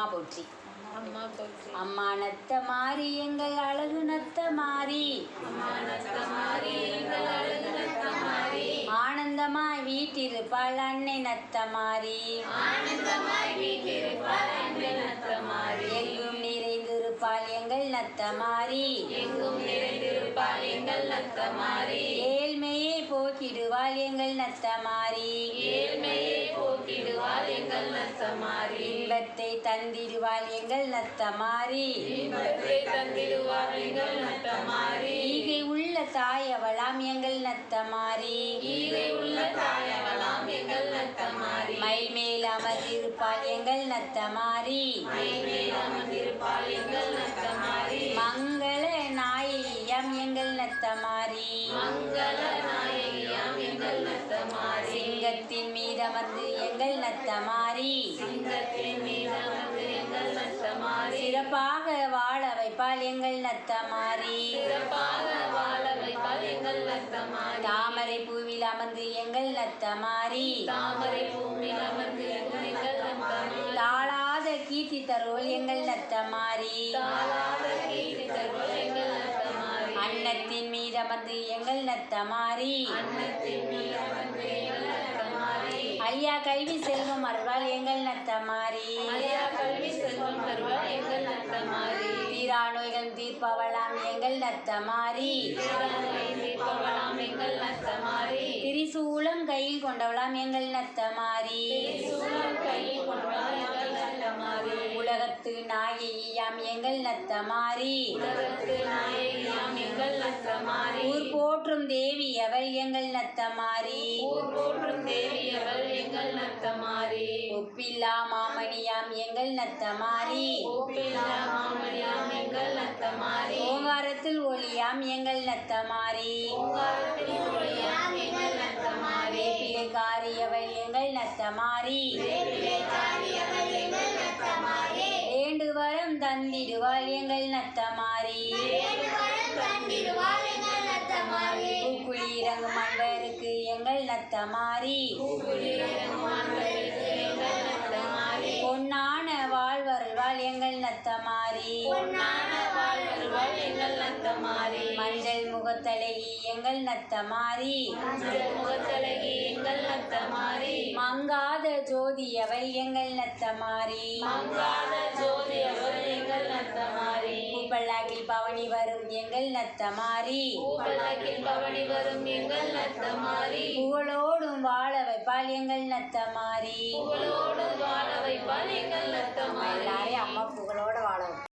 அம்மா போற்றி. அம்மா நத்த மாறி எங்கள் அழகு நத்த மாறி. ஆனந்தமாய் வீட்டிருப்பாள் அன்னை நத்த மாறி. எங்கும் நிறைந்திருப்பாள் எங்கள் நத்த மாறி. ஏழ்மையை போக்கிடுவாள் எங்கள் நத்த மாறி. ஏழ்மையை போக்கிடுவாள் எங்கள் நத்த மாறி. இன்பத்தை தந்திடுவாள் எங்கள் நத்த மாறி இன்பத்தை தந்திடுவாள் எங்கள் நத்த மாறி ஈகை உள்ள தாயவளாம் எங்கள் நத்த மாறி ஈகை உள்ள தாயவளாம் எங்கள் நத்த மாறி மயில் மேல் அமர்ந்திருப்பாள் எங்கள் நத்த மாறி மேல் அமர்ந்திருப்பாள் எங்கள் நத்த மாறி மங்கள நாயகியம் எங்கள் நத்த மாறி மங்கள மாறி சிங்கத்தின் மீது அமர்ந்து எங்கள் நத்த மாறி சிறப்பாக வாழ வைப்பாள் எங்கள் நத்த மாறி சிறப்பாக வாழ வைப்பாள் எங்கள் நத்த மாறி தாமரை பூவில் அமர்ந்து எங்கள் நத்த மாறி தாமரை பூமியில் அமர்ந்து எங்கள் நத்த மாறி தாளாத கீர்த்தி தருவோல் எங்கள் நத்த மாறி தாளாத கீர்த்தி தருவோள் எங்கள் நத்த மாறி அன்னத்தின் மீது அமர்ந்து எங்கள் நத்த மாறி ஐயா கல்வி செல்வம் அருள்வாள் எங்கள் நத்த மாறி ஐயா கல்வி செல்வம் தருவாள் எங்கள் நத்த மாறி தீரா நோய்கள் தீர்ப்பவளாம் எங்கள் நத்த மாறி தீர்ப்பவளாம் எங்கள் நத்த மாறி திரிசூலம் கையில் கொண்டவளாம் எங்கள் நத்த மாறி சூழல் கையில் கொண்டாள் எங்கள் நத்த மாறி உலகத்து நாயகியாம் எங்கள் நத்த ஊர் போற்றும் தேவி அவள் எங்கள் நத்த மாறி ஊர் போற்றும் தேவி அவள் எங்கள் நத்த மாறி ஒப்பில்லா மாமணியாம் எங்கள் நத்த மாறி கோப்பில்லா மாமணியாம் எங்கள் நத்த மாறி ஓங்காரத்தில் ஒளியாம் எங்கள் நத்த மாறி ஓங்காரத்தில் ஒளியாம் எங்கள் நத்த மாறி வேப்பிலை காரியவள் எங்கள் நத்த மாறி அவள் எங்கள் நத்த மாறி வேண்டு வரம் தந்திடுவாள் எங்கள் நத்த மாறி தந்திடுவாள் எங்கள் பூக்குழி இறங்கும் எங்கள் நத்த மாறி பொன்னான வாழ்வருள்வாள் எங்கள் நத்த மாறி எங்கள் மாறி மஞ்சள் முகத்தழகி எங்கள் நத்த மாறி எங்கள் நத்த மாறி மங்காத ஜோதியவள் எங்கள் நத்த மாறி மங்காத பவனி வரும் எங்கள் நத்தமாரி. பூவழகில் பவனி வரும் எங்கள் நத்தமாரி. புகழோடும் வாழ வைப்பால் எங்கள் நத்தமாரி. புகழோடும் வாழ வைப்பால் எங்கள் நத்தமாரி. அம்மா